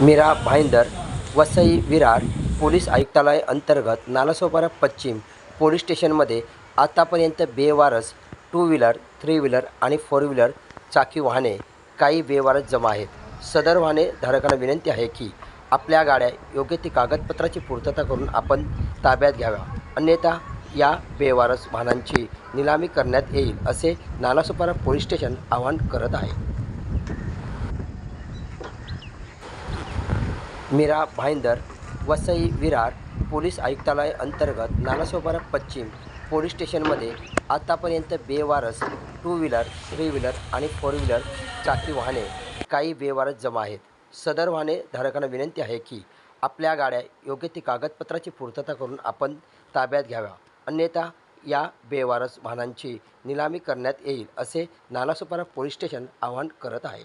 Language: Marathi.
मीरा भाईंदर वसई विरार पोलीस आयुक्तालय अंतर्गत नालासोपारा पश्चिम पोलीस स्टेशनमध्ये आतापर्यंत बेवारस टू व्हीलर थ्री व्हीलर आणि फोर व्हीलर चाकी वाहने काही बेवारस जमा आहेत. सदर वाहने धारकांना विनंती आहे की आपल्या गाड्या योग्य ती कागदपत्राची पूर्तता करून आपण ताब्यात घ्याव्या. अन्यथा या बेवारस वाहनांची निलामी करण्यात येईल असे नालासोपारा पोलीस स्टेशन आवाहन करत आहे. मीरा भाईंदर वसई विरार पोलीस आयुक्तालय अंतर्गत नालासोपारा पश्चिम पोलीस स्टेशनमध्ये आतापर्यंत बेवारस टू व्हीलर थ्री व्हीलर आणि फोर व्हीलर चाकी वाहने काही बेवारस जमा आहेत. सदर वाहने धारकांना विनंती आहे की आपल्या गाड्या योग्य ती कागदपत्राची पूर्तता करून आपण ताब्यात घ्याव्या. अन्यथा या बेवारस वाहनांची निलामी करण्यात येईल असे नालासोपारा पोलीस स्टेशन आवाहन करत आहे.